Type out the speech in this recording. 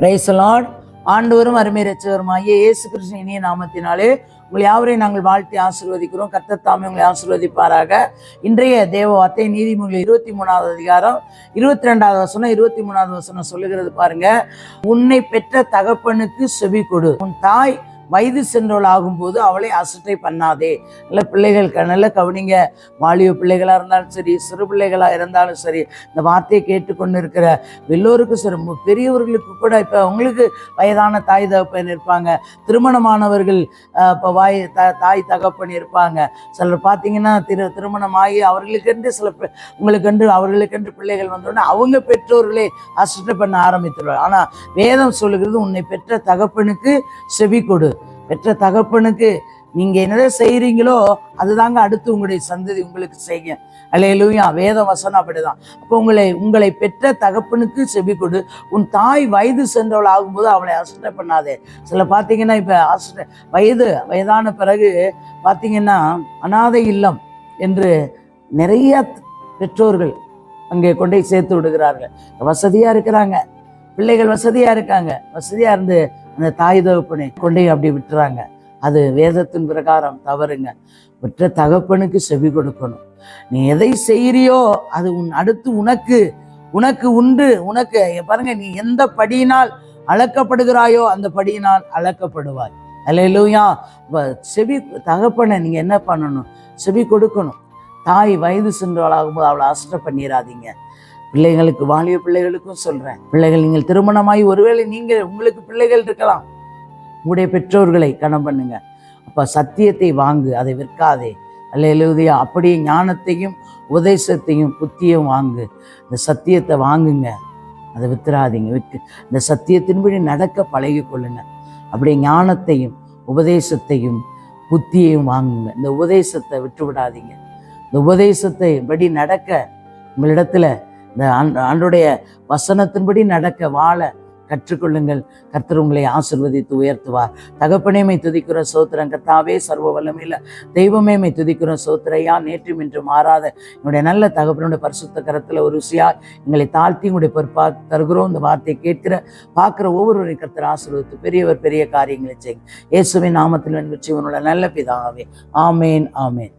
பிரைசலாட் ஆண்டவரும் அருமை ரச்சகருமாகிய இயேசு கிருஷ்ண இனிய நாமத்தினாலே உங்களை யாவரையும் நாங்கள் வாழ்த்தி ஆசிர்வதிக்கிறோம். கர்த்தர் தாமே உங்களை ஆசீர்வதிப்பாராக. இன்றைய தேவ வார்த்தை நீதிமொழி இருபத்தி மூணாவது அதிகாரம் இருபத்தி ரெண்டாவது வசனம் இருபத்தி மூணாவது வசனம் சொல்லுகிறது பாருங்க. உன்னை பெற்ற தகப்பனுக்கு செவி கொடு உன் தாய் வயது சென்றவள் ஆகும்போது அவளை அசட்டை பண்ணாதே. நல்ல பிள்ளைகள் நல்ல கவனிங்க. வாலிப பிள்ளைகளாக இருந்தாலும் சரி சிறு பிள்ளைகளாக இருந்தாலும் சரி இந்த வார்த்தையை கேட்டுக்கொண்டு இருக்கிற எல்லோருக்கும் சரி பெரியவர்களுக்கு கூட இப்போ அவங்களுக்கு வயதான தாய் தகப்பன் இருப்பாங்க. திருமணமானவர்கள் இப்போ வாய் த தாய் தகப்பன் இருப்பாங்க. சிலர் பார்த்தீங்கன்னா திரு திருமணம் ஆகி அவர்களுக்கென்று சில உங்களுக்கென்று அவர்களுக்கென்று பிள்ளைகள் வந்தோடனே அவங்க பெற்றோர்களே அசட்டை பண்ண ஆரம்பித்துடுவார் ஆனால் வேதம் சொல்லுகிறது உன்னை பெற்ற தகப்பனுக்கு செவி கொடு. பெற்ற தகப்பனுக்கு நீங்கள் என்னதான் செய்கிறீங்களோ அதுதாங்க அடுத்து உங்களுடைய சந்ததி உங்களுக்கு செய்யுங்க. அலையலூயா வேத வசனம் அப்படிதான். அப்போ உங்களை உங்களை பெற்ற தகப்பனுக்கு செவி கொடு. உன் தாய் வயது சென்றவள் ஆகும்போது அவளை அசட்டை பண்ணாதே. சில பார்த்தீங்கன்னா இப்போ அசட்டை வயது வயதான பிறகு பார்த்தீங்கன்னா அனாதை இல்லம் என்று நிறைய பெற்றோர்கள் அங்கே கொண்டு போய் சேர்த்து விடுகிறார்கள். வசதியாக இருக்கிறாங்க. பிள்ளைகள் வசதியாக இருக்காங்க. வசதியாக இருந்து அந்த தாய் தகப்பனை கொண்டே அப்படி விட்டுறாங்க. அது வேதத்தின் பிரகாரம் தவறுங்க. பெற்ற தகப்பனுக்கு செவி கொடுக்கணும். நீ எதை செய்கிறியோ அது உன் அடுத்து உனக்கு உனக்கு உண்டு. உனக்கு பாருங்க நீ எந்த படியினால் அளக்கப்படுகிறாயோ அந்த படியினால் அளக்கப்படுவாய். அல்லையிலூயா செவி தகப்பனை நீங்க என்ன பண்ணணும்? செவி கொடுக்கணும். தாய் வயது சென்றவளாகும்போது அவளை அசட்ட பண்ணிடாதீங்க பிள்ளைங்களுக்கு வாலிய பிள்ளைகளுக்கும் சொல்கிறேன் பிள்ளைகள் நீங்கள் திருமணமாகி ஒருவேளை நீங்கள் உங்களுக்கு பிள்ளைகள் இருக்கலாம். உங்களுடைய பெற்றோர்களை கணம் பண்ணுங்க. அப்போ சத்தியத்தை வாங்கு அதை விற்காதே. அல்ல எழுதியா அப்படியே ஞானத்தையும் உபதேசத்தையும் புத்தியும் வாங்கு. இந்த சத்தியத்தை வாங்குங்க. அதை வித்துறாதீங்க. விற்று இந்த சத்தியத்தின்படி நடக்க பழகி கொள்ளுங்க. அப்படியே ஞானத்தையும் உபதேசத்தையும் புத்தியையும் வாங்குங்க. இந்த உபதேசத்தை விட்டு விடாதீங்க இந்த உபதேசத்தை படி நடக்க உங்களிடத்துல இந்த ஆண்டுடைய வசனத்தின்படி நடக்க வாழ கற்றுக்கொள்ளுங்கள். கர்த்தர் உங்களை ஆசிர்வதித்து உயர்த்துவார். தகப்பனேமை துதிக்கிற சோத்திரம். கர்த்தாவே சர்வ வல்லமையில் தெய்வமேமை துதிக்கிற சோத்திரையா நேற்றும் இன்று மாறாத என்னுடைய நல்ல தகப்பனுடைய பரிசுத்த கரத்தில் ஒரு ருசியா எங்களை தாழ்த்தி உங்களுடைய பொறுப்பா தருகிறோம். இந்த வார்த்தையை கேட்கிற பார்க்குற ஒவ்வொருவரையும் கர்த்தர் ஆசீர்வதித்து பெரியவர் பெரிய காரியங்களை செய்யும் இயேசுவின் நாமத்தில் வெற்றி உன்னோட நல்ல பிதாவே. ஆமேன் ஆமேன்.